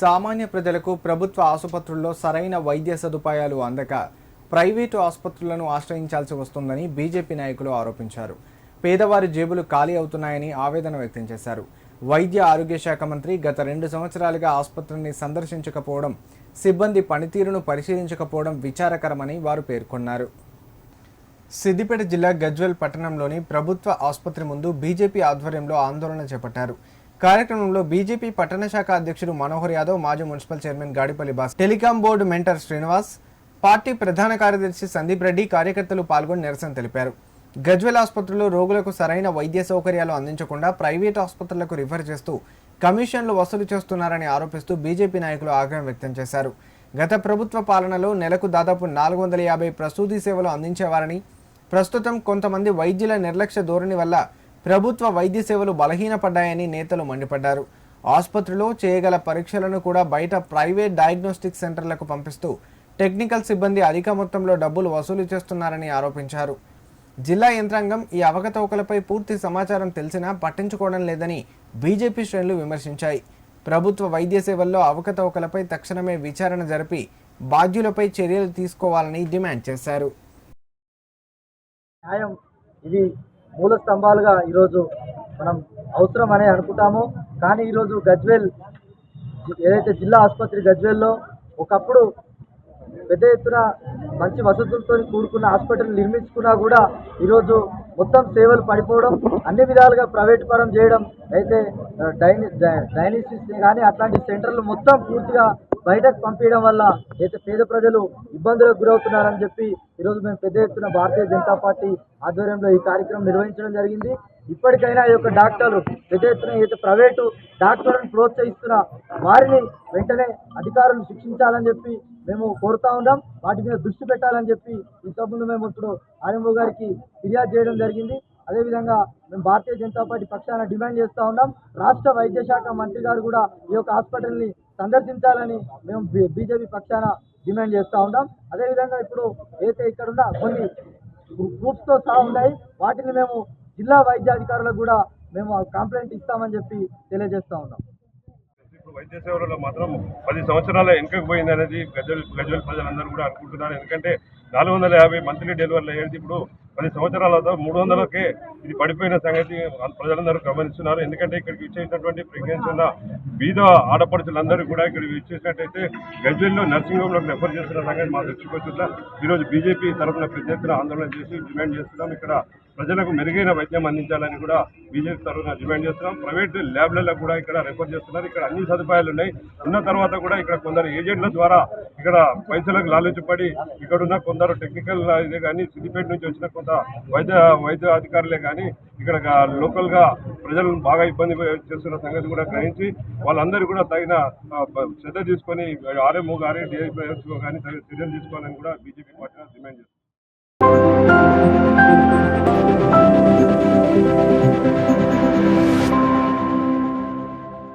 సామాన్య ప్రజలకు ప్రభుత్వ ఆసుపత్రుల్లో సరైన వైద్య సదుపాయాలు అందక ప్రైవేటు ఆసుపత్రులను ఆశ్రయించాల్సి వస్తుందని బీజేపీ నాయకులు ఆరోపించారు. పేదవారి జేబులు ఖాళీ అవుతున్నాయని ఆవేదన వ్యక్తం చేశారు. వైద్య ఆరోగ్య శాఖ మంత్రి గత రెండు సంవత్సరాలుగా ఆసుపత్రిని సందర్శించకపోవడం సిబ్బంది పనితీరును పరిశీలించకపోవడం విచారకరమని వారు పేర్కొన్నారు. సిద్దిపేట జిల్లా గజ్వెల్ పట్టణంలోని ప్రభుత్వ ఆసుపత్రి ముందు బీజేపీ ఆధ్వర్యంలో ఆందోళన చేపట్టారు. కార్యక్రమంలో బీజేపీ పట్టణ శాఖ అధ్యక్షుడు మనోహర్ యాదవ్ మాజీ municipal chairman Gadipalli boss telecom board mentor Srinivas party ప్రధాన కార్యదర్శి సందీప్ రెడ్డి కార్యకర్తలు పాల్గొని నిరసన తెలిపారు. గజ్వెల్ ఆసుపత్రిలో రోగులకు సరైన వైద్య సౌకర్యాలు అందించకుండా ప్రైవేట్ ఆసుపత్రులకు రిఫర్ చేస్తూ కమిషన్లు వసూలు చేస్తున్నారని ఆరోపిస్తూ బీజేపీ నాయకులు ఆగ్రహం వ్యక్తం చేశారు. గత ప్రభుత్వ పాలనలో నెలకు దాదాపు నాలుగు వందల యాభై ప్రసూతి సేవలు అందించేవారని ప్రస్తుతం కొంతమంది వైద్యుల నిర్లక్ష్య ధోరణి వల్ల ప్రభుత్వ వైద్య సేవలు బలహీనపడ్డాయని నేతలు మండిపడ్డారు. ఆసుపత్రిలో చేయగల పరీక్షలను కూడా బయట ప్రైవేట్ డయాగ్నోస్టిక్ సెంటర్లకు పంపిస్తూ టెక్నికల్ సిబ్బంది అధిక మొత్తంలో డబ్బులు వసూలు చేస్తున్నారని ఆరోపించారు. జిల్లా యంత్రాంగం ఈ అవకతవకలపై పూర్తి సమాచారం తెలిసినా పట్టించుకోవడం లేదని బీజేపీ శ్రేణులు విమర్శించాయి. ప్రభుత్వ వైద్య సేవల్లో అవకతవకలపై తక్షణమే విచారణ జరిపి బాధ్యులపై చర్యలు తీసుకోవాలని డిమాండ్ చేశారు. న్యాయం ఇది మూల స్తంభాలుగా ఈరోజు మనం అవసరం అనే అనుకుంటాము. కానీ ఈరోజు గజ్వేల్ ఏదైతే జిల్లా ఆసుపత్రి గజ్వేల్లో ఒకప్పుడు పెద్ద ఎత్తున మంచి వసతులతో కూడుకున్న హాస్పిటల్ నిర్మించుకున్నా కూడా ఈరోజు మొత్తం సేవలు పడిపోవడం అన్ని విధాలుగా ప్రైవేట్ పరం చేయడం అయితే డైని డై- డైనిసిస్ కానీ అట్లాంటి సెంటర్లు మొత్తం పూర్తిగా బయటకు పంపించడం వల్ల అయితే పేద ప్రజలు ఇబ్బందులకు గురవుతున్నారని చెప్పి ఈరోజు మేము పెద్ద ఎత్తున భారతీయ జనతా పార్టీ ఆధ్వర్యంలో ఈ కార్యక్రమం నిర్వహించడం జరిగింది. ఇప్పటికైనా ఈ యొక్క డాక్టర్లు పెద్ద ఎత్తున అయితే ప్రైవేటు డాక్టర్లను ప్రోత్సహిస్తున్న వారిని వెంటనే అధికారులు శిక్షించాలని చెప్పి మేము కోరుతా ఉన్నాం. వాటి మీద దృష్టి పెట్టాలని చెప్పి ఇంతకుముందు మేము ఇప్పుడు ఆర్ఎంఓ గారికి ఫిర్యాదు చేయడం జరిగింది. అదేవిధంగా మేము భారతీయ జనతా పార్టీ పక్షాన డిమాండ్ చేస్తూ ఉన్నాం. రాష్ట్ర వైద్య శాఖ మంత్రి గారు కూడా ఈ యొక్క హాస్పిటల్ని సందర్శించాలని మేము బీజేపీ పక్షాన డిమాండ్ చేస్తూ ఉన్నాం. అదేవిధంగా ఇప్పుడు అయితే ఇక్కడ ఉన్న కొన్ని గ్రూప్స్తో సహా ఉన్నాయి. వాటిని మేము జిల్లా వైద్యాధికారులకు కూడా మేము కంప్లైంట్ ఇస్తామని చెప్పి తెలియజేస్తూ ఉన్నాం. ఇప్పుడు వైద్య సేవలలో మాత్రం పది సంవత్సరాల వెనుకకు పోయింది అనేది గజల్ గజల్ ప్రజలందరూ కూడా అనుకుంటున్నారు. ఎందుకంటే నాలుగు వందల యాభై మంత్లీ డెలివరీలు అయ్యేది ఇప్పుడు పది సంవత్సరాలతో మూడు వందలకే ఇది పడిపోయిన సంగతి ప్రజలందరూ గమనిస్తున్నారు. ఎందుకంటే ఇక్కడికి ఇచ్చేటటువంటి ప్రెగ్నెన్సీ ఉన్న బీద ఆడపడుచులందరూ కూడా ఇక్కడికి ఇచ్చేసినట్టయితే గజ్వెల్లో నర్సింగ్ హోమ్లో రెఫర్ చేస్తున్న సంగతి మా దృష్టికి వచ్చిందా ఈరోజు బీజేపీ తరఫున పెద్ద ఎత్తున ఆందోళన చేసి డిమాండ్ చేస్తున్నాం. ఇక్కడ ప్రజలకు మెరుగైన వైద్యం అందించాలని కూడా బీజేపీ తరఫున డిమాండ్ చేస్తున్నాం. ప్రైవేట్ ల్యాబ్లలో కూడా ఇక్కడ రెఫర్ చేస్తున్నారు. ఇక్కడ అన్ని సదుపాయాలు ఉన్నాయి. ఉన్న తర్వాత కూడా ఇక్కడ కొందరు ఏజెంట్ల ద్వారా ఇక్కడ పైసలకు లాలూచిపడి ఇక్కడ ఉన్న కొందరు టెక్నికల్ ఇదే కానీ సిద్దిపేట నుంచి వచ్చిన కొంత వైద్య వైద్య అధికారులే కానీ ఇక్కడ లోకల్గా ప్రజలను బాగా ఇబ్బంది చేస్తున్న సంగతి కూడా గ్రహించి వాళ్ళందరూ కూడా తగిన శ్రద్ధ తీసుకొని ఆర్ఎంఓ కానీ డిఐపీఎస్ఓ కానీ తగిన చర్యలు తీసుకోవాలని కూడా బీజేపీ పార్టీ డిమాండ్ చేస్తుంది